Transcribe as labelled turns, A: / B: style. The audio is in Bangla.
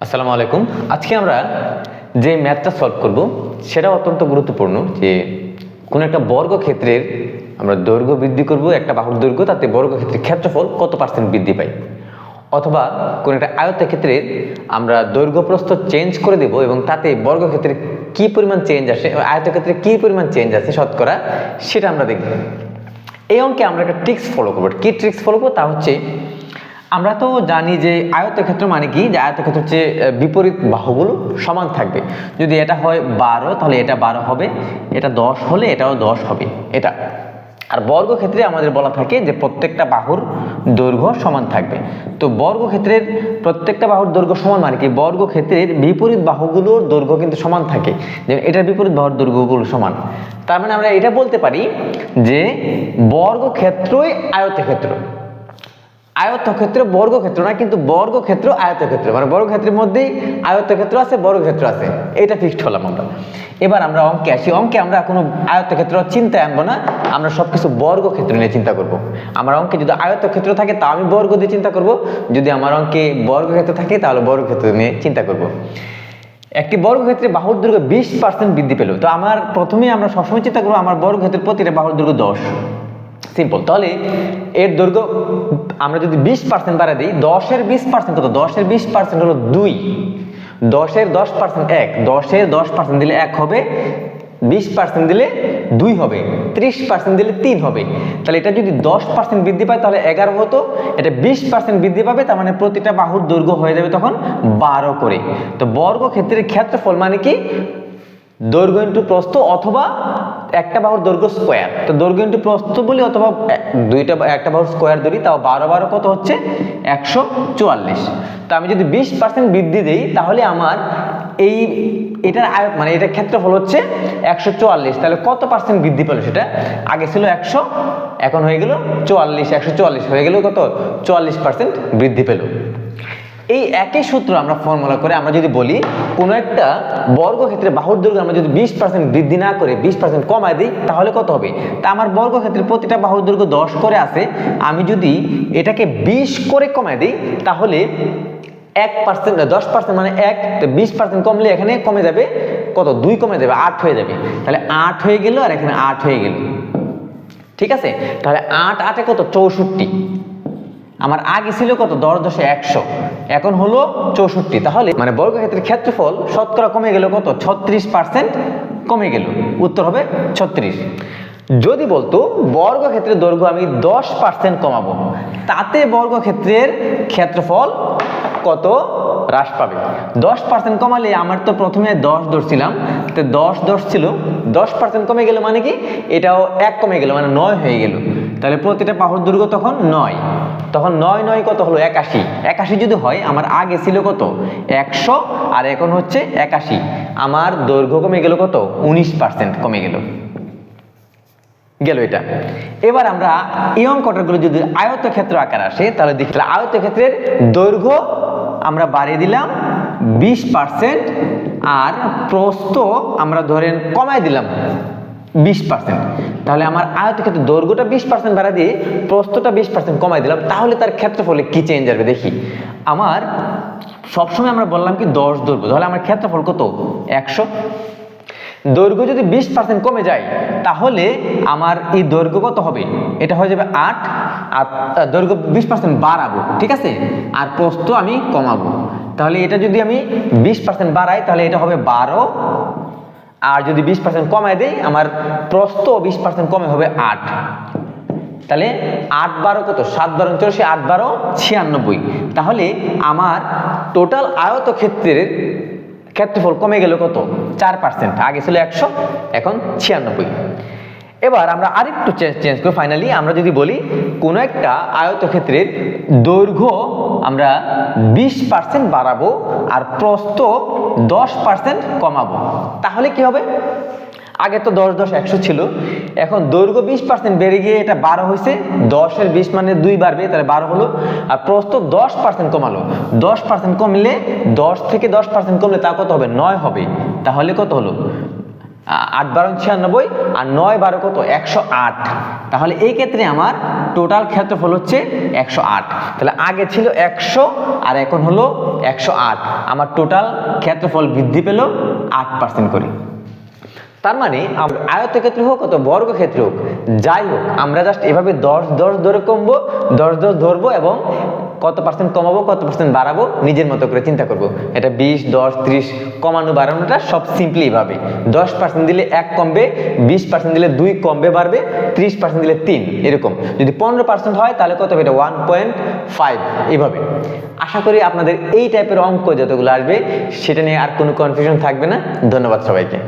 A: আসসালামু আলাইকুম। আজকে আমরা যে ম্যাথটা সলভ করব সেটা অত্যন্ত গুরুত্বপূর্ণ যে কোন একটা বর্গক্ষেত্রের আমরা দৈর্ঘ্য বৃদ্ধি করব, একটা বাহুর দৈর্ঘ্য, তাতে বর্গক্ষেত্রের ক্ষেত্রফল কত পার্সেন্ট বৃদ্ধি পায়? অথবা কোন একটা আয়তক্ষেত্রের আমরা দৈর্ঘ্য প্রস্থ চেঞ্জ করে দেব এবং তাতে বর্গক্ষেত্রে কি পরিমাণ চেঞ্জ আসে আয়তক্ষেত্রে কি পরিমাণ চেঞ্জ আছে শতকরা, সেটা আমরা দেখব। এই অঙ্কে আমরা একটা ট্রিক্স ফলো করব। কি ট্রিক্স ফলো করব? তা হচ্ছে আমরা তো জানি যে আয়তক্ষেত্র মানে কি? যে আয়তক্ষেত্র হচ্ছে বিপরীত বাহুগুলো সমান থাকবে। যদি এটা হয় বারো, তাহলে এটা বারো হবে। এটা দশ হলে এটাও দশ হবে। এটা। আর বর্গক্ষেত্রে আমাদের বলা থাকে যে প্রত্যেকটা বাহুর দৈর্ঘ্য সমান থাকবে। তো বর্গক্ষেত্রের প্রত্যেকটা বাহুর দৈর্ঘ্য সমান মানে কি? বর্গক্ষেত্রের বিপরীত বাহুগুলোর দৈর্ঘ্য কিন্তু সমান থাকে। যে এটার বিপরীত বাহুর দৈর্ঘ্যগুলো সমান। তার মানে আমরা এটা বলতে পারি যে বর্গক্ষেত্রই আয়তক্ষেত্র। আয়তক্ষেত্র বর্গক্ষেত্র না, কিন্তু বর্গক্ষেত্র আয়তক্ষেত্র মানে বর্গক্ষেত্রের মধ্যেই আয়তক্ষেত্র আছে, বর্গক্ষেত্র আছে। এটা ফিক্সড হলাম আমরা। এবার আমরা অঙ্কে আসি। অঙ্কে আমরা কোনো আয়তক্ষেত্র চিন্তায় আনব না, আমরা সব কিছু বর্গক্ষেত্র নিয়ে চিন্তা করব। আমার অঙ্কে যদি আয়তক্ষেত্র থাকে, তা আমি বর্গ দিয়ে চিন্তা করব। যদি আমার অঙ্কে বর্গক্ষেত্র থাকে, তাহলে বর্গক্ষেত্র নিয়ে চিন্তা করব। একটি বর্গক্ষেত্রে বাহুর দৈর্ঘ্য বিশ পার্সেন্ট বৃদ্ধি পেল। তো আমার প্রথমেই আমরা সবসময় চিন্তা করব, আমার বর্গক্ষেত্রের প্রতিটা বাহুর দৈর্ঘ্য দশ। সিম্পল তাহলে এর দৈর্ঘ্য, আমরা যদি বিশ পার্সেন্ট বাড়া দিই, দশের বিশ পার্সেন্ট কত? দশের বিশ পার্সেন্ট হলো দুই। দশের দশ পার্সেন্ট এক। দশের দশ পার্সেন্ট দিলে এক হবে, বিশ পার্সেন্ট দিলে দুই হবে, ত্রিশ পার্সেন্ট দিলে তিন হবে। তাহলে এটা যদি দশ পার্সেন্ট বৃদ্ধি পায়, তাহলে এগারো হতো। এটা বিশ পার্সেন্ট বৃদ্ধি পাবে, তার মানে প্রতিটা বাহুর দৈর্ঘ্য হয়ে যাবে তখন বারো করে। তো বর্গ বর্গক্ষেত্রের ক্ষেত্রফল মানে কি? দৈর্ঘ্য ইন্টু প্রস্থ অথবা একটা বাহুর দৈর্ঘ্য স্কোয়ার তো দৈর্ঘ্য ইন্টু প্রস্থ বলি অথবা দুইটা একটা বাহুর স্কোয়ার ধরি, তাও বারো বারো কত হচ্ছে? একশো চুয়াল্লিশ। তো আমি যদি বিশ পার্সেন্ট বৃদ্ধি দিই, তাহলে আমার এই, এটার আয়ত মানে এটার ক্ষেত্রফল হচ্ছে একশো চুয়াল্লিশ। তাহলে কত পার্সেন্ট বৃদ্ধি পেল সেটা? আগে ছিল একশো, এখন হয়ে গেল চুয়াল্লিশ। একশো চুয়াল্লিশ হয়ে গেল কত? চুয়াল্লিশ পার্সেন্ট বৃদ্ধি পেল। এই একই সূত্র আমরা ফর্মুলা করে আমরা যদি বলি, কোনো একটা বর্গক্ষেত্রে বাহুর দৈর্ঘ্য আমরা যদি বিশ পার্সেন্ট বৃদ্ধি না করে বিশ পার্সেন্ট কমায় দিই, তাহলে কত হবে? তা আমার বর্গক্ষেত্রে প্রতিটা বাহুর দৈর্ঘ্য দশ করে আছে, আমি যদি এটাকে বিশ করে কমায় দিই, তাহলে এক পার্সেন্ট দশ পার্সেন্ট মানে এক বিশ পার্সেন্ট কমলে এখানে কমে যাবে কত? দুই কমে যাবে, আট হয়ে যাবে। তাহলে আট হয়ে গেল আর এখানে আট হয়ে গেল। ঠিক আছে? তাহলে আট, আটে কত? চৌষট্টি। আমার আগে ছিল কত? দশ দশে একশো। এখন হলো চৌষট্টি। তাহলে মানে বর্গক্ষেত্রের ক্ষেত্রফল শতকরা কমে গেল কত? ছত্রিশ পার্সেন্ট কমে গেল। উত্তর হবে ছত্রিশ। যদি বলতো বর্গক্ষেত্রের দৈর্ঘ্য আমি দশ পার্সেন্ট কমাবো, তাতে বর্গক্ষেত্রের ক্ষেত্রফল কত? হ্রাস পাবে। দশ পার্সেন্ট কমালে আমার তো প্রথমে দশ ধরছিলাম। তো দশ দশ ছিল। দশ পার্সেন্ট কমে গেল মানে কি? এটাও এক কমে গেল মানে নয় হয়ে গেল। তাহলে প্রতিটা বাহুর দৈর্ঘ্য তখন নয়। তখন নয় নয় কত হলো? একাশি। একাশি যদি হয়, আমার আগে ছিল কত? একশো, আর এখন হচ্ছে একাশি। আমার দৈর্ঘ্য কমে গেল কত? উনিশ পার্সেন্ট কমে গেল। গেল এটা। এবার আমরা এই অঙ্কটাগুলো যদি আয়তক্ষেত্র আকার আসে, তাহলে দেখি আয়তক্ষেত্রের দৈর্ঘ্য আমরা বাড়িয়ে দিলাম বিশ পার্সেন্ট আর প্রস্থ আমরা ধরেন কমায় দিলাম। বিশ পার্সেন্ট তাহলে আমার আয়তক্ষেত্রের দৈর্ঘ্যটা বিশ পার্সেন্ট বাড়া দিয়ে প্রস্থটা বিশ পার্সেন্ট কমাই দিলাম, তাহলে তার ক্ষেত্রফলে কি চেঞ্জ আসবে দেখি। আমার সবসময় আমরা বললাম কি দশ দৈর্ঘ্য, তাহলে আমার ক্ষেত্রফল কত? একশো। দৈর্ঘ্য যদি বিশ পার্সেন্ট কমে যায়, তাহলে আমার এই দৈর্ঘ্য কত হবে? এটা হয়ে যাবে আট, আর দৈর্ঘ্য বিশ পার্সেন্ট বাড়াবো, ঠিক আছে? আর প্রস্থ আমি কমাবো। তাহলে এটা যদি আমি বিশ পার্সেন্ট বাড়াই, তাহলে এটা হবে বারো আর যদি বিশ পার্সেন্ট কমায় দেয় আমার প্রস্থ বিশ পার্সেন্ট কমে হবে আট। তাহলে আট বারো কত? সাত বারো চৌরাশি আট বারো ছিয়ানব্বই। তাহলে আমার টোটাল আয়ত ক্ষেত্রের ক্ষেত্রফল কমে গেল কত? চার পার্সেন্ট আগে ছিল একশো, এখন ছিয়ানব্বই। এবার আমরা আরেকটু চেঞ্জ করি। ফাইনালি আমরা যদি বলি, কোনো একটা আয়তক্ষেত্রের দৈর্ঘ্য আমরা বিশ পার্সেন্ট বাড়াবো আর প্রস্থ দশ পার্সেন্ট কমাবো। তাহলে কি হবে? আগে তো দশ দশ একশো ছিল। এখন দৈর্ঘ্য বিশ পার্সেন্ট বেড়ে গিয়ে এটা বারো হয়েছে। দশের বিশ মানে দুই বাড়বে, তাহলে বারো হলো। আর প্রস্থ দশ পার্সেন্ট কমালো। দশ পার্সেন্ট কমলে দশ থেকে দশ পার্সেন্ট কমলে তা কত হবে? নয় হবে। তাহলে কত হলো? আট বারো ছিয়ানব্বই আর নয় বারো কত? একশো আট। তাহলে এই ক্ষেত্রে আমার টোটাল ক্ষেত্রফল হচ্ছে একশো আট। তাহলে আগে ছিল একশো আর এখন হলো একশো আট। আমার টোটাল ক্ষেত্রফল বৃদ্ধি পেল আট পার্সেন্ট করে। তার মানে আয়তক্ষেত্র হোক অত বর্গক্ষেত্র হোক, যাই হোক, আমরা জাস্ট এভাবে দশ দশ ধরে কমবো, দশ দশ ধরবো এবং কত পার্সেন্ট কমাবো, কত পার্সেন্ট বাড়াবো, নিজের মতো করে চিন্তা করব। এটা বিশ, দশ, ত্রিশ কমানো, বাড়ানোটা সব সিম্পলি এভাবে দশ পার্সেন্ট দিলে এক কমবে, বিশ পার্সেন্ট দিলে দুই কমবে, বাড়বে, ত্রিশ পার্সেন্ট দিলে তিন, এরকম। যদি পনেরো পার্সেন্ট হয়, তাহলে কত হবে? এটা ওয়ান পয়েন্ট ফাইভ এইভাবে। আশা করি আপনাদের এই টাইপের অঙ্ক যতগুলো আসবে, সেটা নিয়ে আর কোনো কনফিউশন থাকবে না। ধন্যবাদ সবাইকে।